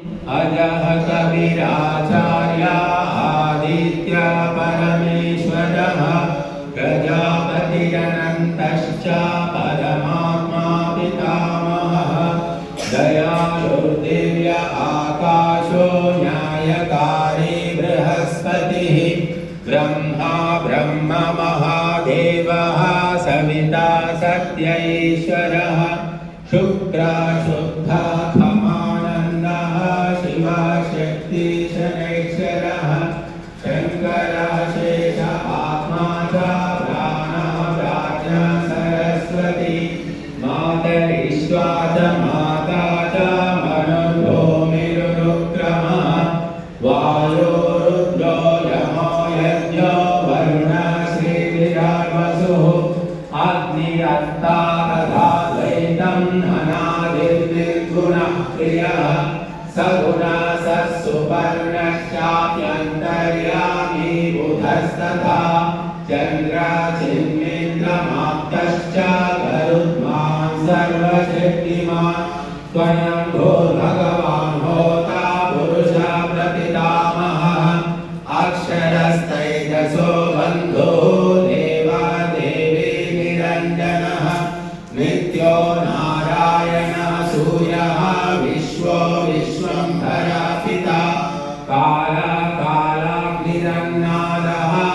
अजः कविराचार्य आदित्य परमेश्वरः प्रजापतिरनन्तश्च परमात्मा पितामहः दयालुर्दिव्य आकाशो न्यायकारी बृहस्पतिः ब्रह्मा ब्रह्म महादेवः सविता सत्यैश्वरः शुक्रा शुद्धा शक्तिशनैश्वरः शङ्करः शेष आत्मा च प्राणः प्राज्ञा सरस्वती मातरिश्वा च माता च मनुभूमिरुक्रमः वायो रुद्रो यमो यज्ञो वरुणः श्रीविरावसुः अग्निरत्ता तथा द्वैतम् अनादिर्निर्गुणः प्रियः सगुणः स सुपर्णश्चाप्यन्तर्यामी बुधस्तथा चन्द्रचिन्मिन्द्रमाप्तश्च गरुत्मान् सर्वशक्तिमान्। स्वयं भगवान् होता पुरुषः प्रतिदामः अक्षरस्तैजसो बन्धुः देवा देवी निरञ्जनः। नित्यो नारायणः Not a.